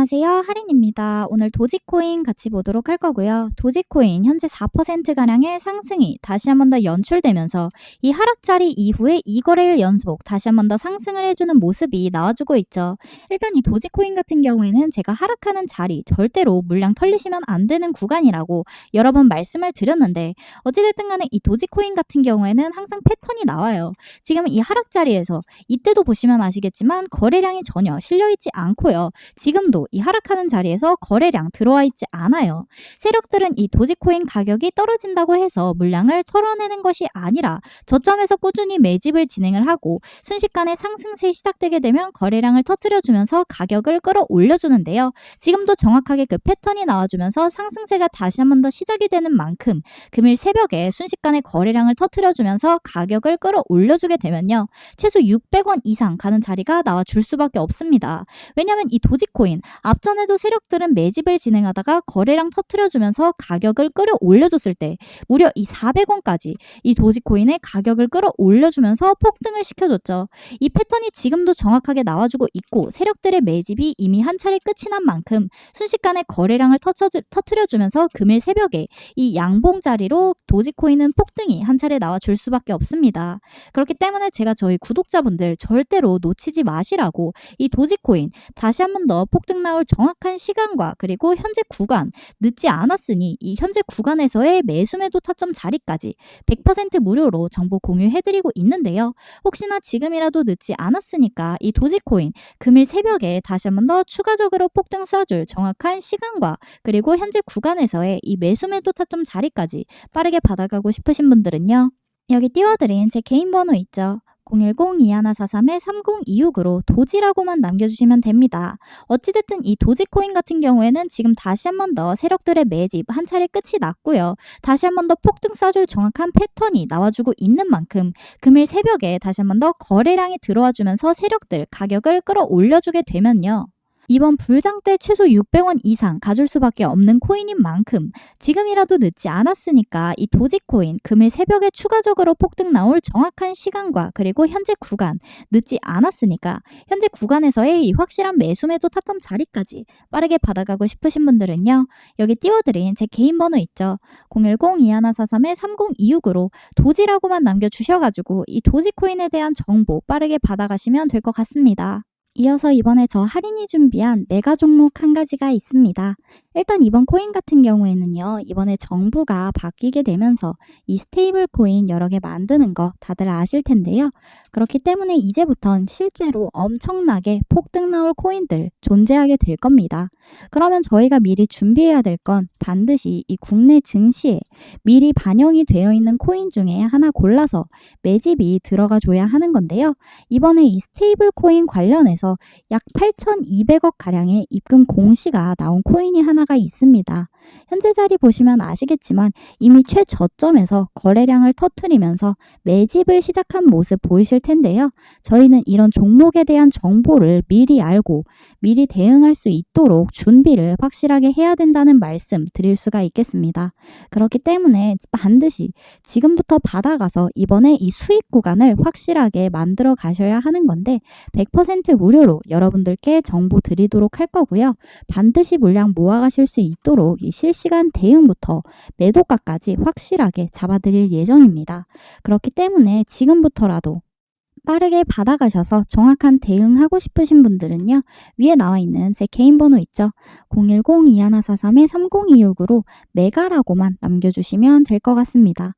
안녕하세요. 할인입니다. 오늘 도지코인 같이 보도록 할 거고요. 도지코인 현재 4%가량의 상승이 다시 한 번 더 연출되면서 이 하락자리 이후에 2거래일 연속 다시 한 번 더 상승을 해주는 모습이 나와주고 있죠. 일단 이 도지코인 같은 경우에는 제가 하락하는 자리 절대로 물량 털리시면 안 되는 구간이라고 여러 번 말씀을 드렸는데 어찌됐든 간에 이 도지코인 같은 경우에는 항상 패턴이 나와요. 지금 이 하락자리에서 이때도 보시면 아시겠지만 거래량이 전혀 실려있지 않고요. 지금도 이 하락하는 자리에서 거래량 들어와 있지 않아요. 세력들은 이 도지코인 가격이 떨어진다고 해서 물량을 털어내는 것이 아니라 저점에서 꾸준히 매집을 진행을 하고 순식간에 상승세 시작되게 되면 거래량을 터뜨려주면서 가격을 끌어올려주는데요. 지금도 정확하게 그 패턴이 나와주면서 상승세가 다시 한 번 더 시작이 되는 만큼 금일 새벽에 순식간에 거래량을 터뜨려주면서 가격을 끌어올려주게 되면요. 최소 600원 이상 가는 자리가 나와 줄 수밖에 없습니다. 왜냐하면 이 도지코인 앞전에도 세력들은 매집을 진행하다가 거래량 터트려주면서 가격을 끌어올려줬을 때 무려 이 400원까지 이 도지코인의 가격을 끌어올려주면서 폭등을 시켜줬죠. 이 패턴이 지금도 정확하게 나와주고 있고 세력들의 매집이 이미 한 차례 끝이 난 만큼 순식간에 거래량을 터트려주면서 금일 새벽에 이 양봉 자리로 도지코인은 폭등이 한 차례 나와줄 수밖에 없습니다. 그렇기 때문에 제가 저희 구독자분들 절대로 놓치지 마시라고 이 도지코인 다시 한 번 더 폭등 나올 정확한 시간과 그리고 현재 구간 늦지 않았으니 이 현재 구간에서의 매수매도 타점 자리까지 100% 무료로 정보 공유해드리고 있는데요. 혹시나 지금이라도 늦지 않았으니까 이 도지코인 금일 새벽에 다시 한번 더 추가적으로 폭등 쏴줄 정확한 시간과 그리고 현재 구간에서의 이 매수매도 타점 자리까지 빠르게 받아가고 싶으신 분들은요. 여기 띄워드린 제 개인 번호 있죠. 010-2143-3026으로 도지라고만 남겨주시면 됩니다. 어찌됐든 이 도지코인 같은 경우에는 지금 다시 한 번 더 세력들의 매집 한 차례 끝이 났고요. 다시 한 번 더 폭등 쏴줄 정확한 패턴이 나와주고 있는 만큼 금일 새벽에 다시 한 번 더 거래량이 들어와주면서 세력들 가격을 끌어올려주게 되면요. 이번 불장 때 최소 600원 이상 가줄 수밖에 없는 코인인 만큼 지금이라도 늦지 않았으니까 이 도지코인 금일 새벽에 추가적으로 폭등 나올 정확한 시간과 그리고 현재 구간 늦지 않았으니까 현재 구간에서의 이 확실한 매수매도 타점 자리까지 빠르게 받아가고 싶으신 분들은요. 여기 띄워드린 제 개인 번호 있죠. 010-2143-3026으로 도지라고만 남겨주셔가지고 이 도지코인에 대한 정보 빠르게 받아가시면 될 것 같습니다. 이어서 이번에 저 할인이 준비한 메가 종목 한 가지가 있습니다. 일단 이번 코인 같은 경우에는요. 이번에 정부가 바뀌게 되면서 이 스테이블 코인 여러 개 만드는 거 다들 아실 텐데요. 그렇기 때문에 이제부턴 실제로 엄청나게 폭등 나올 코인들 존재하게 될 겁니다. 그러면 저희가 미리 준비해야 될 건 반드시 이 국내 증시에 미리 반영이 되어 있는 코인 중에 하나 골라서 매집이 들어가 줘야 하는 건데요. 이번에 이 스테이블 코인 관련해서 약 8,200억 가량의 입금 공시가 나온 코인이 하나 가 있습니다. 현재 자리 보시면 아시겠지만 이미 최저점에서 거래량을 터트리면서 매집을 시작한 모습 보이실 텐데요. 저희는 이런 종목에 대한 정보를 미리 알고 미리 대응할 수 있도록 준비를 확실하게 해야 된다는 말씀 드릴 수가 있겠습니다. 그렇기 때문에 반드시 지금부터 받아가서 이번에 이 수익 구간을 확실하게 만들어 가셔야 하는 건데 100% 무료로 여러분들께 정보 드리도록 할 거고요. 반드시 물량 모아가 실 수 있도록 이 실시간 대응부터 매도가까지 확실하게 잡아드릴 예정입니다. 그렇기 때문에 지금부터라도 빠르게 받아가셔서 정확한 대응하고 싶으신 분들은요. 위에 나와 있는 제 개인 번호 있죠. 010-2143-3026으로 메가라고만 남겨주시면 될 것 같습니다.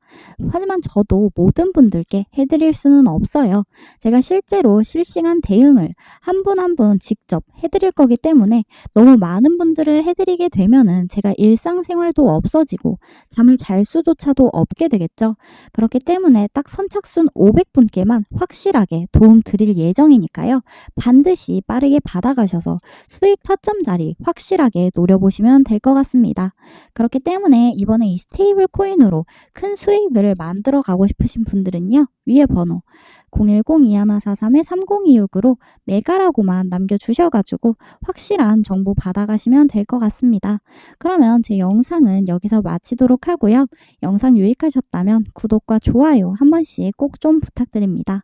하지만 저도 모든 분들께 해드릴 수는 없어요. 제가 실제로 실시간 대응을 한 분 한 분 직접 해드릴 거기 때문에 너무 많은 분들을 해드리게 되면은 제가 일상생활도 없어지고 잠을 잘 수조차도 없게 되겠죠. 그렇기 때문에 딱 선착순 500분께만 확실히 확실하게 도움 드릴 예정이니까요. 반드시 빠르게 받아가셔서 수익 타점 자리 확실하게 노려보시면 될 것 같습니다. 그렇기 때문에 이번에 이 스테이블 코인으로 큰 수익을 만들어 가고 싶으신 분들은요. 위에 번호 010-2143-3026으로 메가라고만 남겨주셔가지고 확실한 정보 받아가시면 될 것 같습니다. 그러면 제 영상은 여기서 마치도록 하고요. 영상 유익하셨다면 구독과 좋아요 한 번씩 꼭 좀 부탁드립니다.